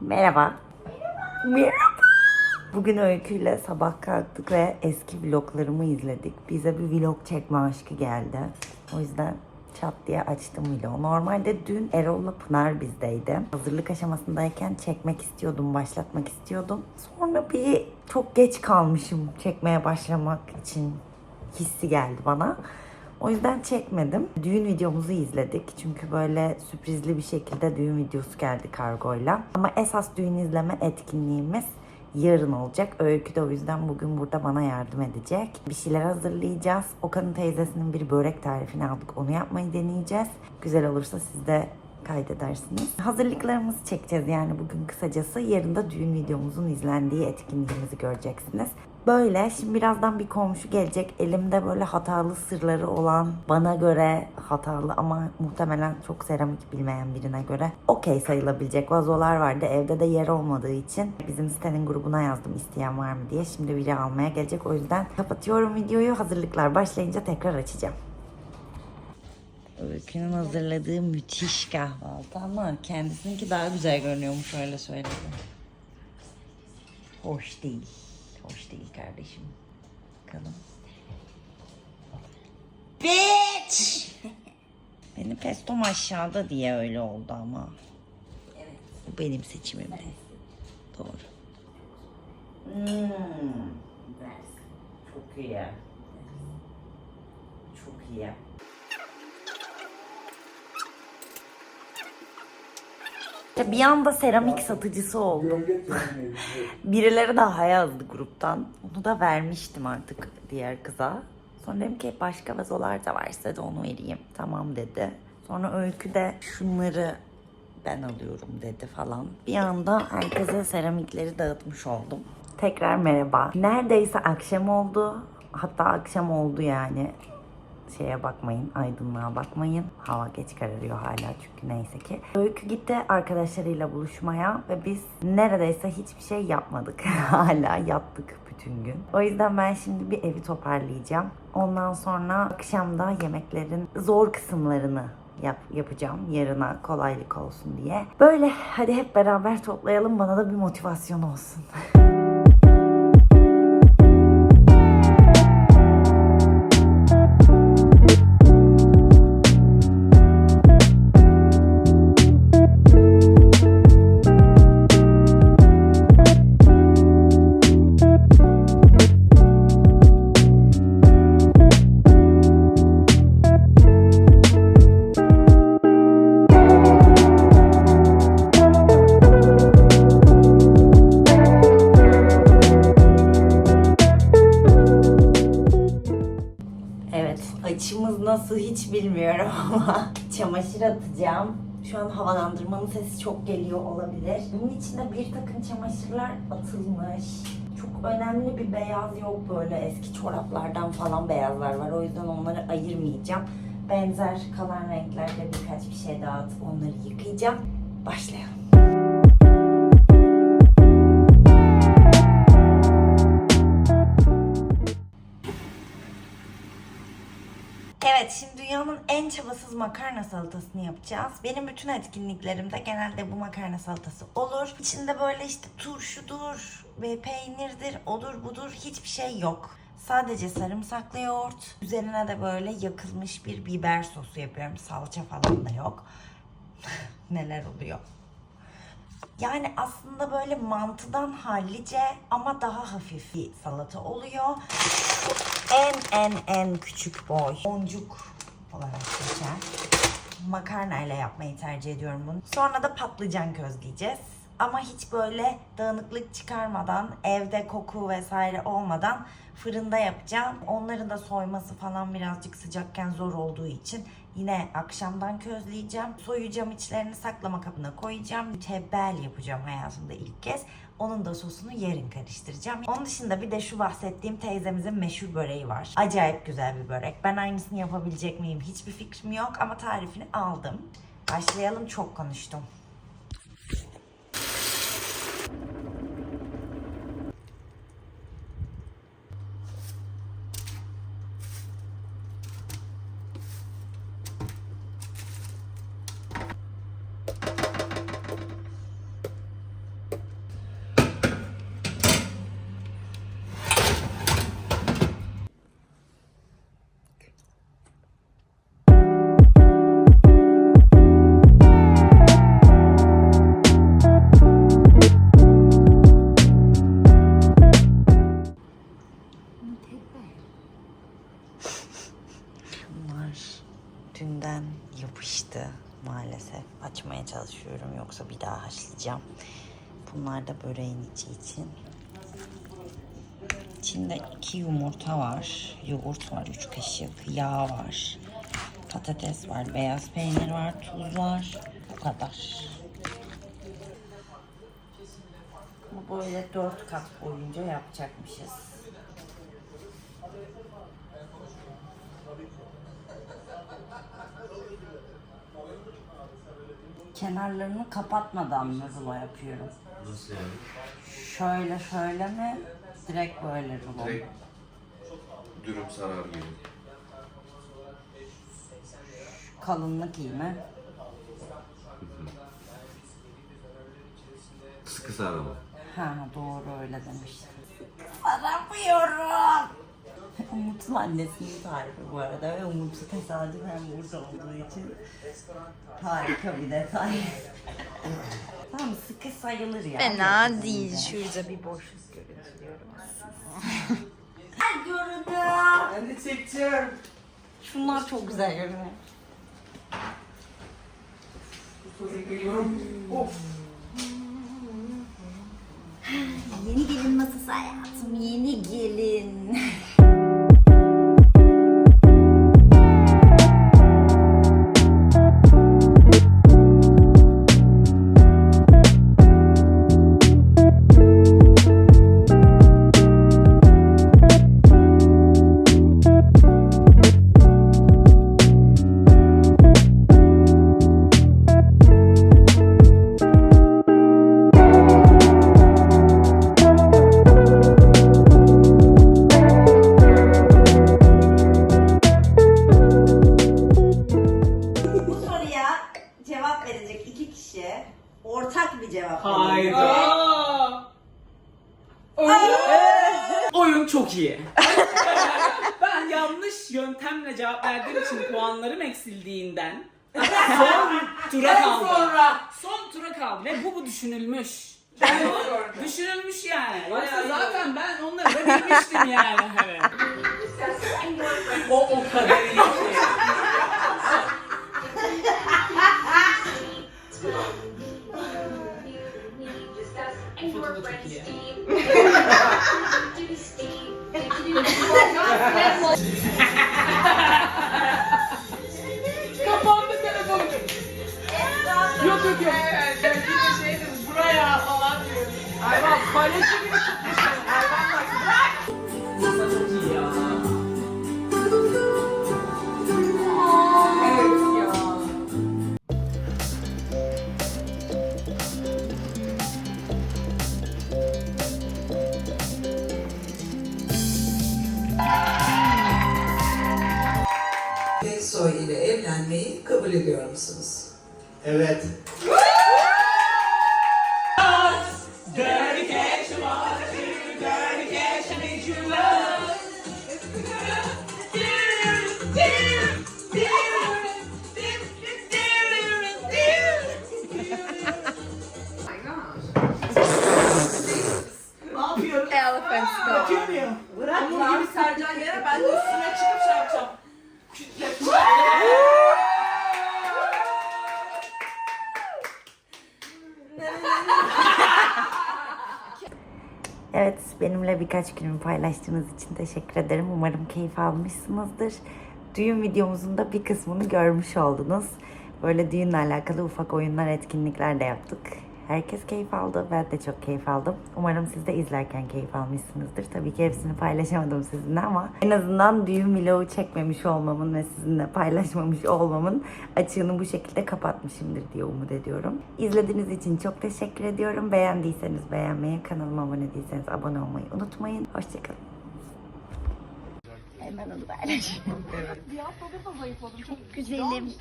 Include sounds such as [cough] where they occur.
Merhaba. Merhaba. Bugün Öykü'yle sabah kalktık ve eski vloglarımı izledik. Bize bir vlog çekme aşkı geldi. O yüzden çat diye açtım vlogu. Normalde dün Erol'la Pınar bizdeydi. Hazırlık aşamasındayken çekmek istiyordum, başlatmak istiyordum. Sonra bir çok geç kalmışım çekmeye başlamak için hissi geldi bana. O yüzden çekmedim. Düğün videomuzu izledik. Çünkü böyle sürprizli bir şekilde düğün videosu geldi kargoyla. Ama esas düğün izleme etkinliğimiz yarın olacak. Öykü de o yüzden bugün burada bana yardım edecek. Bir şeyler hazırlayacağız. Okan'ın teyzesinin bir börek tarifini aldık. Onu yapmayı deneyeceğiz. Güzel olursa siz de kaydedersiniz. Hazırlıklarımızı çekeceğiz yani bugün kısacası. Yarın da düğün videomuzun izlendiği etkinliğimizi göreceksiniz. Böyle şimdi birazdan bir komşu gelecek. Elimde böyle hatalı sırları olan bana göre hatalı ama muhtemelen çok seramik bilmeyen birine göre okey sayılabilecek vazolar vardı. Evde de yer olmadığı için bizim sitenin grubuna yazdım isteyen var mı diye. Şimdi biri almaya gelecek. O yüzden kapatıyorum videoyu. Hazırlıklar başlayınca tekrar açacağım. Öykü'nün hazırladığı müthiş kahvaltı ama kendisininki daha güzel görünüyormuş öyle söyledi. Hoş değil. Hoş değil kardeşim. Bakalım. Bitch! [laughs] Benim pestom aşağıda diye öyle oldu ama. Evet. Bu benim seçimimdi. Doğru. Hmm. Çok iyi. Çok iyi. İşte bir anda seramik satıcısı oldum. Birileri daha yazdı gruptan. Onu da vermiştim artık diğer kıza. Sonra dedim ki başka vazolar da varsa da onu vereyim. Tamam dedi. Sonra Öykü de şunları ben alıyorum dedi falan. Bir anda herkese seramikleri dağıtmış oldum. Tekrar merhaba. Neredeyse akşam oldu. Hatta akşam oldu yani şeye bakmayın, aydınlığa bakmayın. Hava geç kararıyor hala çünkü neyse ki. Öykü gitti arkadaşlarıyla buluşmaya ve biz neredeyse hiçbir şey yapmadık. [laughs] hala yattık bütün gün. O yüzden ben şimdi bir evi toparlayacağım. Ondan sonra akşamda yemeklerin zor kısımlarını yap, yapacağım yarına kolaylık olsun diye. Böyle hadi hep beraber toplayalım bana da bir motivasyon olsun. [laughs] Evet, açımız nasıl hiç bilmiyorum [laughs] ama çamaşır atacağım. Şu an havalandırmanın sesi çok geliyor olabilir. Bunun içinde bir takım çamaşırlar atılmış. Çok önemli bir beyaz yok böyle eski çoraplardan falan beyazlar var. O yüzden onları ayırmayacağım. Benzer kalan renklerde birkaç bir şey daha onları yıkayacağım. Başlayalım. Makarna salatasını yapacağız. Benim bütün etkinliklerimde genelde bu makarna salatası olur. İçinde böyle işte turşudur ve peynirdir, odur budur hiçbir şey yok. Sadece sarımsaklı yoğurt. Üzerine de böyle yakılmış bir biber sosu yapıyorum. Salça falan da yok. [laughs] Neler oluyor? Yani aslında böyle mantıdan hallice ama daha hafif bir salata oluyor. En en en küçük boy boncuk olarak geçer. Makarna yapmayı tercih ediyorum bunu. Sonra da patlıcan közleyeceğiz. Ama hiç böyle dağınıklık çıkarmadan, evde koku vesaire olmadan fırında yapacağım. Onların da soyması falan birazcık sıcakken zor olduğu için yine akşamdan közleyeceğim. Soyacağım içlerini saklama kabına koyacağım. Mütebbel yapacağım hayatımda ilk kez. Onun da sosunu yarın karıştıracağım. Onun dışında bir de şu bahsettiğim teyzemizin meşhur böreği var. Acayip güzel bir börek. Ben aynısını yapabilecek miyim hiçbir fikrim yok ama tarifini aldım. Başlayalım çok konuştum. Başlayacağım. Bunlar da böreğin içi için. İçinde iki yumurta var. Yoğurt var, üç kaşık. Yağ var. Patates var, beyaz peynir var, tuz var. Bu kadar. Bu böyle dört kat boyunca yapacakmışız. Kenarlarını kapatmadan rulo yapıyorum? Nasıl yani? Şöyle şöyle mi? Direkt böyle rulo. Direkt dürüm sarar gibi. Kalınlık iyi mi? Sıkı sarma. Ha doğru öyle demiştim. Saramıyorum. Umut'un annesinin tarifi bu arada ve Umut'u tesadüfen burada olduğu için harika bir detay. tamam sıkı sayılır ya. Fena değil. Şurada bir boşluk görüntülüyorum. Ay göründü. Ben de çekeceğim. Şunlar çok güzel görünüyor. Of. Yeni gelin masası hayatım, yeni gelin. Hayda. Oyun çok iyi. [laughs] ben yanlış yöntemle cevap verdiğim için puanlarım eksildiğinden son tura kaldı. Son tura kaldı ve bu bu düşünülmüş. düşünülmüş yani. Yoksa zaten ben onları da bilmiştim yani. Hani. [laughs] o o kadar iyi kabul ediyor musunuz? Evet. Elephant. Bırak Onun gibi Sercan yere ben de üstüne çıkıp şey yapacağım. Kütle. Evet, benimle birkaç günümü paylaştığınız için teşekkür ederim. Umarım keyif almışsınızdır. Düğün videomuzun da bir kısmını görmüş oldunuz. Böyle düğünle alakalı ufak oyunlar, etkinlikler de yaptık. Herkes keyif aldı. Ben de çok keyif aldım. Umarım siz de izlerken keyif almışsınızdır. Tabii ki hepsini paylaşamadım sizinle ama en azından düğün vlogu çekmemiş olmamın ve sizinle paylaşmamış olmamın açığını bu şekilde kapatmışımdır diye umut ediyorum. İzlediğiniz için çok teşekkür ediyorum. Beğendiyseniz beğenmeyi, kanalıma abone değilseniz abone olmayı unutmayın. Hoşçakalın. Hemen onu paylaşayım. [laughs] Güzelim.